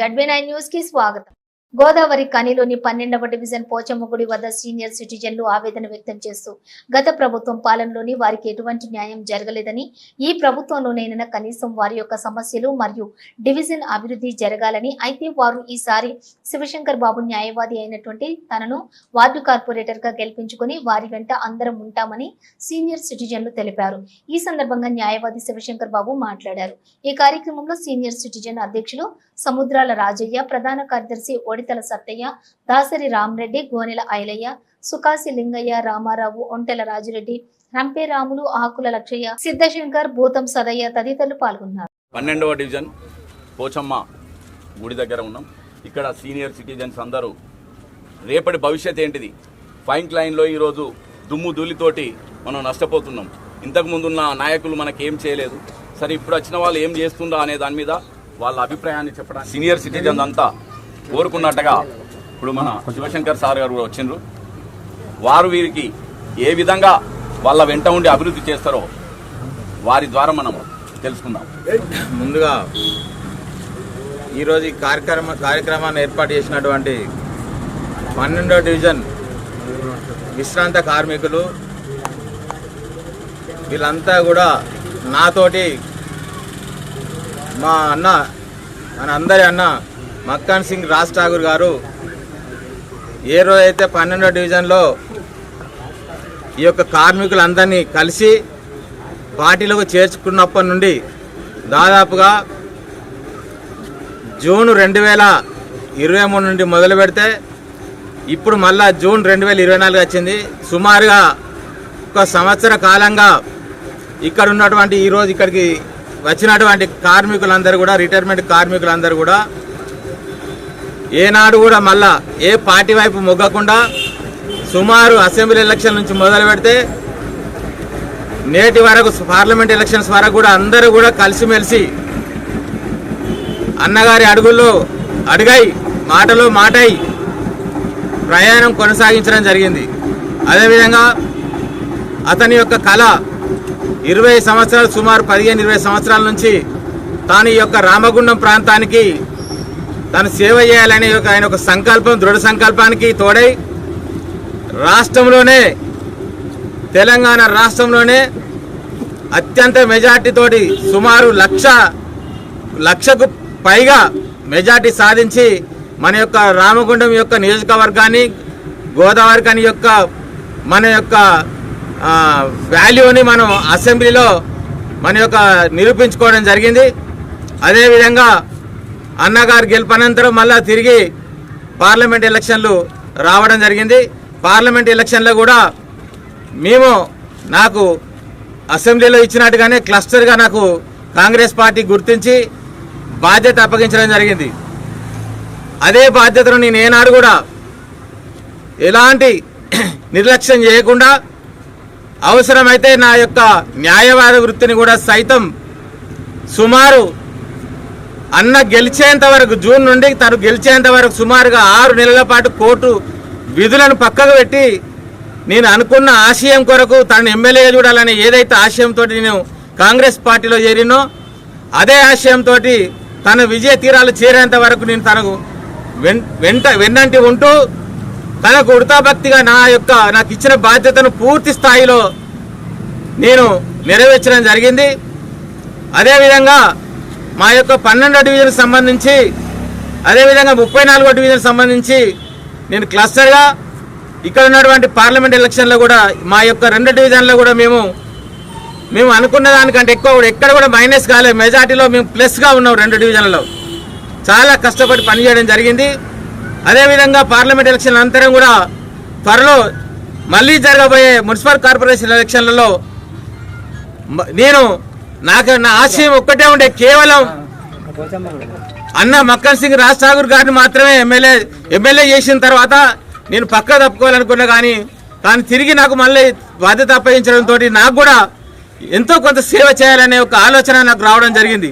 ZB nine news కి స్వాగతం గోదావరి కనిలోని పన్నెండవ డివిజన్ పోచమ్మగుడి వద్ద సీనియర్ సిటిజన్లు ఆవేదన వ్యక్తం చేస్తూ గత ప్రభుత్వం పాలనలోని వారికి ఎటువంటి న్యాయం జరగలేదని ఈ ప్రభుత్వంలోనైనా కనీసం వారి యొక్క సమస్యలు మరియు డివిజన్ అభివృద్ధి జరగాలని అయితే వారు ఈసారి శివశంకర్ బాబు న్యాయవాది అయినటువంటి తనను వార్డు కార్పొరేటర్గా గెలిపించుకుని వారి వెంట అందరం ఉంటామని సీనియర్ సిటిజన్లు తెలిపారు. ఈ సందర్భంగా న్యాయవాది శివశంకర్ బాబు మాట్లాడారు. ఈ కార్యక్రమంలో సీనియర్ సిటిజన్ అధ్యక్షులు సముద్రాల రాజయ్య ప్రధాన కార్యదర్శి ఒడితల సత్తయ్య దాసరి రామరెడ్డి గోనెల ఐలయ్య సుకాసి లింగయ్య రామారావు ఒంటెల రాజిరెడ్డి రంపే రాములు ఆకుల లక్షయ్య సిద్ధశంకర్ భూతం సదయ్య తదితరులు పాల్గొన్నారు. పన్నెండవ డివిజన్ పోచమ్మ గుడి దగ్గర ఉన్నాం. ఇక్కడ సీనియర్ సిటిజన్స్ అందరూ రేపటి భవిష్యత్ ఏంటిది? ఫైన్ లైన్లో ఈరోజు దుమ్ము ధూళితోటి మనం నష్టపోతున్నాం. ఇంతకు ముందున్న నాయకులు మనకేం చేయలేదు. సరే ఇప్పుడు వచ్చిన వాళ్ళు ఏం చేస్తుందా అనే దాని మీద వాళ్ళ అభిప్రాయాన్ని చెప్పడానికి సీనియర్ సిటిజన్స్ అంతా కోరుకున్నట్టుగా ఇప్పుడు మన శివశంకర్ సార్ గారు కూడా వచ్చిండ్రు. వారు వీరికి ఏ విధంగా వాళ్ళ వెంట ఉండి అభివృద్ధి చేస్తారో వారి ద్వారా మనం తెలుసుకుందాం. ముందుగా ఈరోజు ఈ కార్యక్రమ కార్యక్రమాన్ని ఏర్పాటు చేసినటువంటి పన్నెండో డివిజన్ విశ్రాంత కార్మికులు వీళ్ళంతా కూడా నాతోటి మా అన్న మన అందరి అన్న మక్కాన్ సింగ్ రాజ్ ఠాగూర్ గారు ఏ రోజైతే పన్నెండో డివిజన్లో ఈ యొక్క కార్మికులందరినీ కలిసి పార్టీలకు చేర్చుకున్నప్పటి నుండి దాదాపుగా జూన్ రెండు వేల ఇరవై మూడు నుండి మొదలు పెడితే ఇప్పుడు మళ్ళా జూన్ రెండు వేల ఇరవై నాలుగు వచ్చింది. సుమారుగా ఒక సంవత్సర కాలంగా ఇక్కడ ఉన్నటువంటి ఈరోజు ఇక్కడికి వచ్చినటువంటి కార్మికులందరూ కూడా రిటైర్మెంట్ కార్మికులందరూ కూడా ఏనాడు కూడా మళ్ళా ఏ పార్టీ వైపు మొగ్గకుండా సుమారు అసెంబ్లీ ఎలక్షన్ నుంచి మొదలు పెడితే నేటి వరకు పార్లమెంట్ ఎలక్షన్స్ వరకు కూడా అందరూ కూడా కలిసిమెలిసి అన్నగారి అడుగుల్లో అడుగై మాటలో మాటై ప్రయాణం కొనసాగించడం జరిగింది. అదేవిధంగా అతని యొక్క కళ ఇరవై సంవత్సరాలు సుమారు పదిహేను ఇరవై సంవత్సరాల నుంచి తాను ఈ యొక్క రామగుండం ప్రాంతానికి తాను సేవ చేయాలనే ఒక ఆయన ఒక సంకల్పం దృఢ సంకల్పానికి తోడై రాష్ట్రంలోనే తెలంగాణ రాష్ట్రంలోనే అత్యంత మెజార్టీతోటి సుమారు లక్ష లక్షకు పైగా మెజార్టీ సాధించి మన యొక్క రామగుండం యొక్క నియోజకవర్గాన్ని గోదావరి కాని యొక్క మన యొక్క వాల్యూని మనం అసెంబ్లీలో మన యొక్క నిరూపించుకోవడం జరిగింది. అదేవిధంగా అన్నగారు గెలుపనంతరం మళ్ళా తిరిగి పార్లమెంట్ ఎలక్షన్లు రావడం జరిగింది. పార్లమెంట్ ఎలక్షన్లో కూడా మేము నాకు అసెంబ్లీలో ఇచ్చినట్టుగానే క్లస్టర్గా నాకు కాంగ్రెస్ పార్టీ గుర్తించి బాధ్యత అప్పగించడం జరిగింది. అదే బాధ్యతను నేను ఏనాడు కూడా ఎలాంటి నిర్లక్ష్యం చేయకుండా అవసరమైతే నా యొక్క న్యాయవాద వృత్తిని కూడా సైతం సుమారు అన్న గెలిచేంత వరకు జూన్ నుండి తను గెలిచేంత వరకు సుమారుగా ఆరు నెలల పాటు కోర్టు విధులను పక్కకు పెట్టి నేను అనుకున్న ఆశయం కొరకు తనను ఎమ్మెల్యే చూడాలనే ఏదైతే ఆశయంతో నేను కాంగ్రెస్ పార్టీలో చేరినో అదే ఆశయంతో తన విజయ తీరాలు చేరేంత వరకు నేను తనకు వెన్- వెంట వెన్నంటి ఉంటూ తనకు ఉడతాభక్తిగా నా యొక్క నాకు ఇచ్చిన బాధ్యతను పూర్తి స్థాయిలో నేను నెరవేర్చడం జరిగింది. అదేవిధంగా మా యొక్క పన్నెండో డివిజన్కి సంబంధించి అదేవిధంగా ముప్పై నాలుగో డివిజన్కి సంబంధించి నేను క్లస్టర్గా ఇక్కడ ఉన్నటువంటి పార్లమెంట్ ఎలక్షన్లో కూడా మా యొక్క రెండు డివిజన్లో కూడా మేము మేము అనుకున్న దానికంటే ఎక్కువ ఎక్కడ కూడా మైనస్ కాలేదు. మెజార్టీలో మేము ప్లస్గా ఉన్నాం రెండు డివిజన్లలో. చాలా కష్టపడి పనిచేయడం జరిగింది. అదేవిధంగా పార్లమెంట్ ఎలక్షన్ అనంతరం కూడా త్వరలో మళ్ళీ జరగబోయే మున్సిపల్ కార్పొరేషన్ ఎలక్షన్లలో నేను నాకు నా ఆశయం ఒక్కటే ఉండే కేవలం అన్న మక్కన్ సింగ్ రాజ్ ఠాగూర్ గారిని మాత్రమే ఎమ్మెల్యే ఎమ్మెల్యే చేసిన తర్వాత నేను పక్క తప్పుకోవాలనుకున్నా కానీ కానీ తిరిగి నాకు మళ్ళీ బాధ్యత అప్పగించడంతో నాకు కూడా ఎంతో కొంత సేవ చేయాలనే ఒక ఆలోచన నాకు రావడం జరిగింది.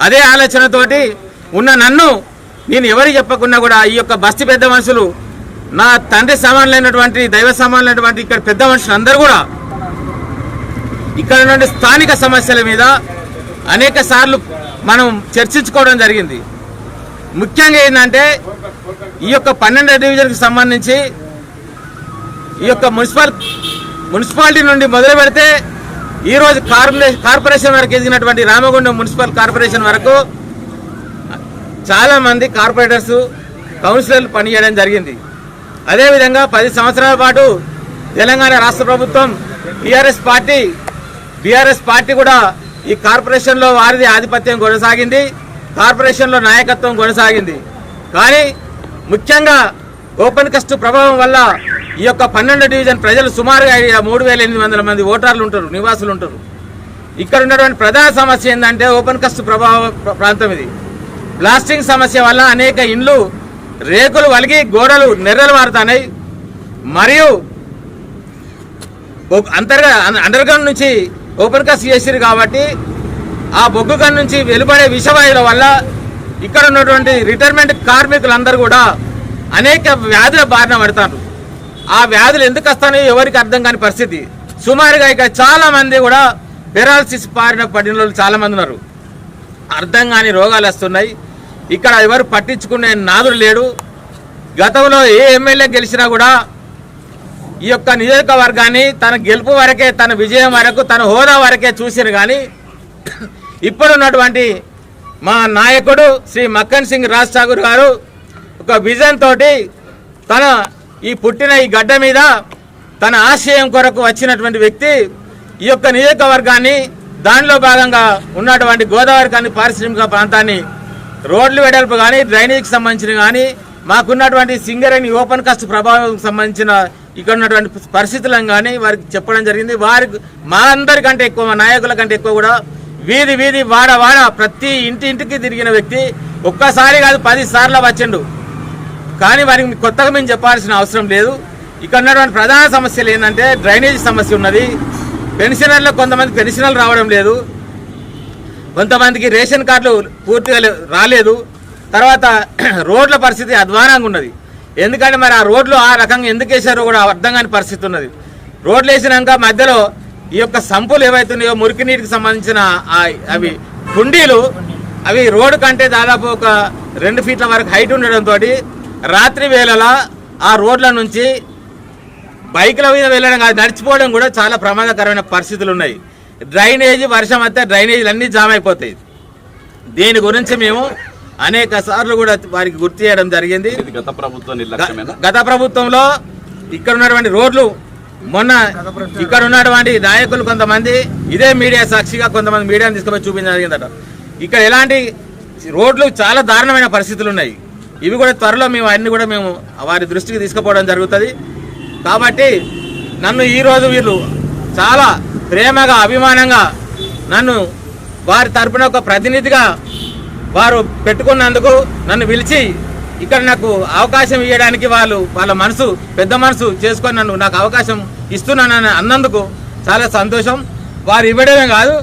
అదే ఆలోచనతోటి ఉన్న నన్ను నేను ఎవరికి చెప్పకుండా కూడా ఈ యొక్క బస్తి పెద్ద మనుషులు నా తండ్రి సమానులైనటువంటి దైవ సమానులైనటువంటి ఇక్కడ పెద్ద మనుషులు అందరూ కూడా ఇక్కడ నుండి స్థానిక సమస్యల మీద అనేక సార్లు మనం చర్చించుకోవడం జరిగింది. ముఖ్యంగా ఏంటంటే ఈ యొక్క పన్నెండో డివిజన్కి సంబంధించి ఈ యొక్క మున్సిపల్ మున్సిపాలిటీ నుండి మొదలు పెడితే ఈరోజు కార్పొరేషన్ కార్పొరేషన్ వరకు ఎదిగినటువంటి రామగుండం మున్సిపల్ కార్పొరేషన్ వరకు చాలామంది కార్పొరేటర్స్ కౌన్సిలర్లు పనిచేయడం జరిగింది. అదేవిధంగా పది సంవత్సరాల పాటు తెలంగాణ రాష్ట్ర ప్రభుత్వం టీఆర్ఎస్ పార్టీ బీఆర్ఎస్ పార్టీ కూడా ఈ కార్పొరేషన్లో వారిది ఆధిపత్యం కొనసాగింది కార్పొరేషన్లో నాయకత్వం కొనసాగింది. కానీ ముఖ్యంగా ఓపెన్ కస్ట్ ప్రభావం వల్ల ఈ యొక్క పన్నెండు డివిజన్ ప్రజలు సుమారుగా మూడు వేల ఎనిమిది వందల మంది ఓటర్లు ఉంటారు నివాసులు ఉంటారు. ఇక్కడ ఉన్నటువంటి ప్రధాన సమస్య ఏంటంటే ఓపెన్ కస్ట్ ప్రభావ ప్రాంతం ఇది. బ్లాస్టింగ్ సమస్య వల్ల అనేక ఇండ్లు రేకులు వలిగి గోడలు నెర్రలు మారుతున్నాయి. మరియు అంతర్గా అండర్ గ్రౌండ్ నుంచి ఓపెన్ కాస్ట్ చేసిరు కాబట్టి ఆ బొగ్గు గన్ నుంచి వెలువడే విషవాయువుల వల్ల ఇక్కడ ఉన్నటువంటి రిటైర్మెంట్ కార్మికులందరూ కూడా అనేక వ్యాధుల బారిన పడతారు. ఆ వ్యాధులు ఎందుకు వస్తాయో ఎవరికి అర్థం కాని పరిస్థితి. సుమారుగా ఇక్కడ చాలా మంది కూడా పెరాలసిస్ బారిన పడిన వాళ్ళు చాలా మంది ఉన్నారు. అర్థం కాని రోగాలు వస్తున్నాయి. ఇక్కడ ఎవరు పట్టించుకునే నాదుడు లేడు. గతంలో ఏ ఎమ్మెల్యే గెలిచినా కూడా ఈ యొక్క నియోజకవర్గాన్ని తన గెలుపు వరకే తన విజయం వరకు తన హోదా వరకే చూసిరు కానీ ఇప్పుడున్నటువంటి మా నాయకుడు శ్రీ మక్కన్ సింగ్ రాజ్ ఠాగూర్ గారు ఒక విజన్ తోటి తన ఈ పుట్టిన ఈ గడ్డ మీద తన ఆశయం కొరకు వచ్చినటువంటి వ్యక్తి ఈ యొక్క నియోజకవర్గాన్ని దానిలో భాగంగా ఉన్నటువంటి గోదావరి కానీ పారిశ్రామిక ప్రాంతాన్ని రోడ్లు వెడల్పు కానీ డ్రైనేజీకి సంబంధించిన కానీ మాకున్నటువంటి సింగరేణి ఓపెన్ కాస్ట్ ప్రభావం సంబంధించిన ఇక్కడ ఉన్నటువంటి పరిస్థితులను కానీ వారికి చెప్పడం జరిగింది. వారికి మా అందరికంటే ఎక్కువ మా నాయకుల కంటే ఎక్కువ కూడా వీధి వీధి వాడ వాడ ప్రతి ఇంటి ఇంటికి తిరిగిన వ్యక్తి ఒక్కసారి కాదు పది సార్లు వచ్చిండు. కానీ వారికి కొత్తగా మేము చెప్పాల్సిన అవసరం లేదు. ఇక్కడ ఉన్నటువంటి ప్రధాన సమస్యలు ఏంటంటే డ్రైనేజ్ సమస్య ఉన్నది. పెన్షనర్లకు కొంతమంది పెన్షనర్లు రావడం లేదు. కొంతమందికి రేషన్ కార్డులు పూర్తిగా రాలేదు. తర్వాత రోడ్ల పరిస్థితి అధ్వానంగా ఉన్నది. ఎందుకంటే మరి ఆ రోడ్లు ఆ రకంగా ఎందుకు వేసారో కూడా అర్థం కాని పరిస్థితి ఉన్నది. రోడ్లు వేసినాక మధ్యలో ఈ యొక్క సంపులు ఏవైతున్నాయో మురికి నీటికి సంబంధించిన అవి కుండీలు అవి రోడ్డు కంటే దాదాపు ఒక రెండు ఫీట్ల వరకు హైట్ ఉండడంతో రాత్రి వేళలా ఆ రోడ్ల నుంచి బైకుల మీద వెళ్ళడం కాదు నడిచిపోవడం కూడా చాలా ప్రమాదకరమైన పరిస్థితులు ఉన్నాయి. డ్రైనేజీ వర్షం వస్తే డ్రైనేజీలు అన్నీ జామ్ అయిపోతాయి. దీని గురించి మేము అనేక సార్లు కూడా వారికి గుర్తు చేయడం జరిగింది. గత ప్రభుత్వ గత ప్రభుత్వంలో ఇక్కడ ఉన్నటువంటి రోడ్లు మొన్న ఇక్కడ ఉన్నటువంటి నాయకులు కొంతమంది ఇదే మీడియా సాక్షిగా కొంతమంది మీడియాని తీసుకుపోయి చూపించడం జరిగిందట. ఇక్కడ ఎలాంటి రోడ్లు చాలా దారుణమైన పరిస్థితులు ఉన్నాయి. ఇవి కూడా త్వరలో మేము అన్ని కూడా మేము వారి దృష్టికి తీసుకుపోవడం జరుగుతుంది. కాబట్టి నన్ను ఈరోజు వీళ్ళు చాలా ప్రేమగా అభిమానంగా నన్ను వారి తరపున ఒక ప్రతినిధిగా వారు పెట్టుకున్నందుకు నన్ను పిలిచి ఇక్కడ నాకు అవకాశం ఇవ్వడానికి వాళ్ళు వాళ్ళ మనసు పెద్ద మనసు చేసుకొని నన్ను నాకు అవకాశం ఇస్తున్నానని అన్నందుకు చాలా సంతోషం. వారు ఇవ్వడమే కాదు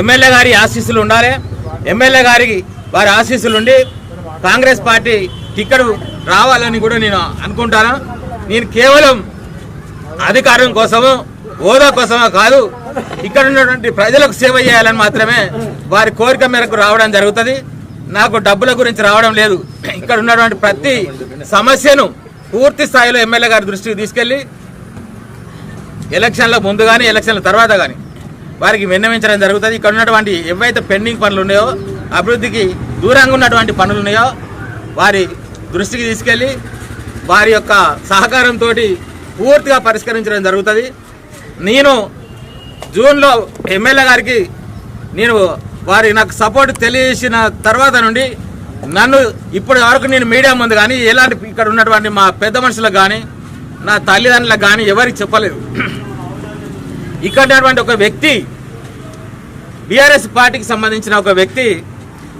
ఎమ్మెల్యే గారి ఆశీస్సులు ఉండాలి. ఎమ్మెల్యే గారికి వారి ఆశీస్సులుండి కాంగ్రెస్ పార్టీ ఇక్కడ రావాలని కూడా నేను అనుకుంటాను. నేను కేవలం అధికారం కోసము హోదా కోసమో కాదు ఇక్కడ ఉన్నటువంటి ప్రజలకు సేవ చేయాలని మాత్రమే వారి కోరిక మేరకు రావడం జరుగుతుంది. నాకు డబ్బుల గురించి రావడం లేదు. ఇక్కడ ఉన్నటువంటి ప్రతి సమస్యను పూర్తి స్థాయిలో ఎమ్మెల్యే గారి దృష్టికి తీసుకెళ్ళి ఎలక్షన్ల ముందు కానీ ఎలక్షన్ల తర్వాత కానీ వారికి విన్నవించడం జరుగుతుంది. ఇక్కడ ఉన్నటువంటి ఏవైతే పెండింగ్ పనులు ఉన్నాయో అభివృద్ధికి దూరంగా ఉన్నటువంటి పనులు ఉన్నాయో వారి దృష్టికి తీసుకెళ్ళి వారి యొక్క సహకారంతో పూర్తిగా పరిష్కరించడం జరుగుతుంది. నేను జూన్లో ఎమ్మెల్యే గారికి నేను వారి నాకు సపోర్ట్ తెలియజేసిన తర్వాత నుండి నన్ను ఇప్పటి వరకు నేను మీడియా ముందు కానీ ఎలాంటి ఇక్కడ ఉన్నటువంటి మా పెద్ద మనుషులకు కానీ నా తల్లిదండ్రులకు కానీ ఎవరికి చెప్పలేదు. ఇక్కడ ఒక వ్యక్తి బీఆర్ఎస్ పార్టీకి సంబంధించిన ఒక వ్యక్తి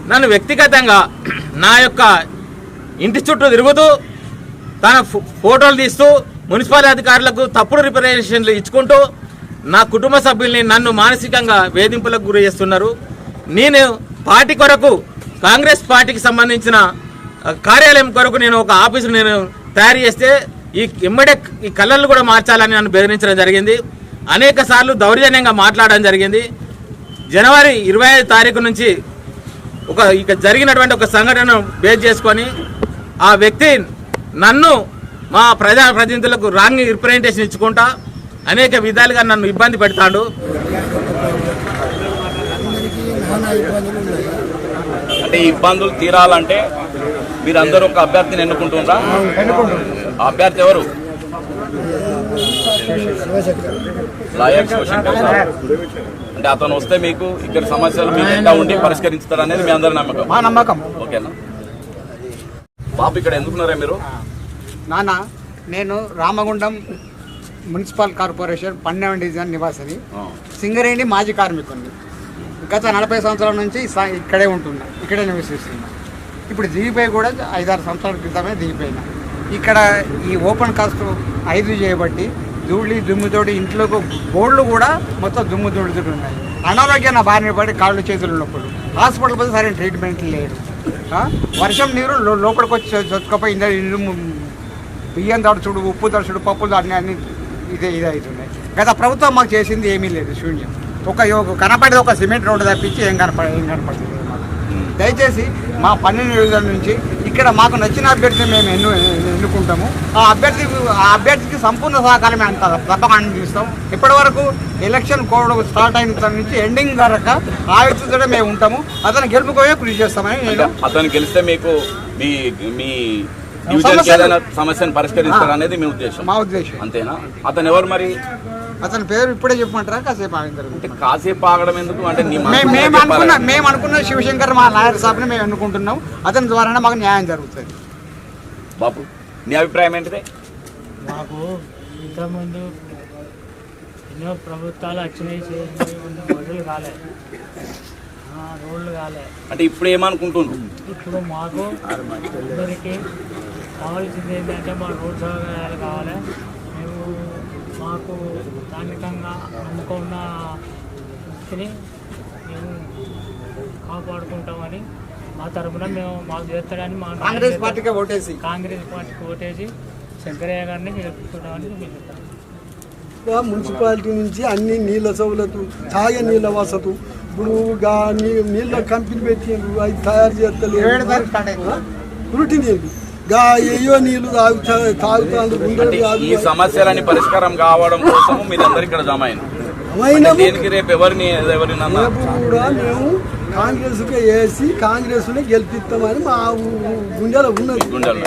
నన్ను వ్యక్తిగతంగా నా యొక్క ఇంటి చుట్టూ తిరుగుతూ తన ఫో- ఫోటోలు తీస్తూ మున్సిపల్ అధికారులకు తప్పుడు రిప్రజెంటేషన్లు ఇచ్చుకుంటూ నా కుటుంబ సభ్యుల్ని నన్ను మానసికంగా వేధింపులకు గురి చేస్తున్నారు. నేను పార్టీ కొరకు కాంగ్రెస్ పార్టీకి సంబంధించిన కార్యాలయం కొరకు నేను ఒక ఆఫీసును నేను తయారు చేస్తే ఈ ఇమ్మడే ఈ కళ్ళను కూడా మార్చాలని నన్ను బెదిరించడం జరిగింది. అనేక సార్లు దౌర్జన్యంగా మాట్లాడడం జరిగింది. జనవరి ఇరవై ఐదు తారీఖు నుంచి ఒక ఇక జరిగినటువంటి ఒక సంఘటనను బేస్ చేసుకొని ఆ వ్యక్తి నన్ను మా ప్రజా ప్రతినిధులకు రాంగ్ రిప్రజెంటేషన్ ఇచ్చుకుంటా అనేక విధాలుగా నన్ను ఇబ్బంది పెడతాడు. అంటే ఈ ఇబ్బందులు తీరాలంటే మీరందరూ ఒక అభ్యర్థిని ఎన్నుకుంటున్నారా అభ్యర్థి ఎవరు? Lawyer Shivashankar sir. అంటే అతను వస్తే మీకు ఇక్కడ సమస్యలు మీకు ఎంత ఉండి పరిష్కరిస్తారు అనేది మీ అందరి నమ్మకం. మా నమ్మకం. ఓకేనా? బాబు ఇక్కడ ఎందుకున్నారా మీరు? నాన్న నేను రామగుండం మున్సిపల్ కార్పొరేషన్ పన్నెండు డివిజన్ నివాసిని. సింగరేణి మాజీ కార్మికుడిని గత నలభై సంవత్సరాల నుంచి ఇక్కడే ఉంటున్నా ఇక్కడే నివసిస్తున్నా. ఇప్పుడు దిగిపోయి కూడా ఐదారు సంవత్సరాల క్రితమే దిగిపోయినా. ఇక్కడ ఈ ఓపెన్ కాస్ట్ ఐదు చేయబట్టి ధూళి దుమ్ముతోటి ఇంట్లోకి బోర్డులు కూడా మొత్తం దుమ్ము దుడుతుడు ఉన్నాయి. అనారోగ్యం నా బారిన పడి కాళ్ళు చేతులు నొప్పులు. హాస్పిటల్ పోతే సరైన ట్రీట్మెంట్ లేదు? వర్షం నీరు లోపలికి వచ్చి చొచ్చుకపోయి ఇందులో ఇల్లు బియ్యం తడుచుడు ఉప్పు తడుచుడు పప్పులు అన్ని అన్ని ఇదే ఇది అవుతున్నాయి గత ప్రభుత్వం మాకు చేసింది ఏమీ లేదు శూన్యం. ఒక కనపడేది ఒక సిమెంట్ రోడ్డు తప్పించి ఏం కనపడ ఏం కనపడుతుంది మాకు దయచేసి మా పన్నెండు రోజుల నుంచి ఇక్కడ మాకు నచ్చిన అభ్యర్థిని మేము ఎన్ను ఎన్నుకుంటాము. ఆ అభ్యర్థి ఆ అభ్యర్థికి సంపూర్ణ సహకారం అంత తప్పక అందిస్తాం. ఇప్పటి వరకు ఎలక్షన్ కోడ్ స్టార్ట్ అయిన నుంచి ఎండింగ్ వరకు ఆ మేము ఉంటాము. అతను గెలుపుకోవే కృషి చేస్తామని నేను అతను గెలిస్తే మీకు మీ మీ ఏదైనా సమస్యను పరిష్కరిస్తారు అనేది మీ ఉద్దేశం. మా ఉద్దేశం అంతేనా? అతను ఎవరు మరి? అతని పేరు ఇప్పుడే చెప్పమంటారా? కాసేపు ఆగిన తర్వాత అంటే కాసేపు ఆగడం ఎందుకు? అంటే మేము. అనుకున్న మేము అనుకున్న శివశంకర్ మా లాయర్ సాబ్ని మేము అనుకుంటున్నాం అతని ద్వారానే మాకు న్యాయం జరుగుతుంది. బాపు నీ అభిప్రాయం ఏంటిది? మాకు ఇంతకుముందు ఎన్నో ప్రభుత్వాలు వచ్చినాయి రోడ్లు కాలే. ఆ, రోడ్లు కాలే. అంటే ఇప్పుడు ఏమనుకుంటున్నావు? ఇప్పుడు మాకు అందరికీ కావాల్సింది ఏంటంటే మా రోడ్ సౌకర్యాలు కావాలి. మేము మాకు స్థానికంగా నమ్ముకున్న వృత్తిని మేము కాపాడుకుంటామని మా తరపున మేము మాకు చేస్తాడని మా కాంగ్రెస్ పార్టీకే ఓటేసి. కాంగ్రెస్ పార్టీకి ఓటేసి శంకరయ్య గారిని గెలుపుకుంటామని మేము మున్సిపాలిటీ నుంచి అన్ని నీళ్ళ సౌలతు తాగే నీళ్ళ వసతు ఇప్పుడు నీళ్ళ కంపెనీ పెట్టిండ్రు అవి తయారు అవుతుంది పురుటి నీళ్ళు గా ఏయో నీళ్ళు తాగుతా కాదు ఈ సమస్యలని పరిష్కారం కావడం కోసం మీరందరూ ఇక్కడ జమ అయిన దేనికి రేపు ఎవరిని ఎవరినన్నా? రేపు కూడా మేము కాంగ్రెస్ వేసి కాంగ్రెస్ గెలిపిస్తామని మా గుండెలో ఉన్నది.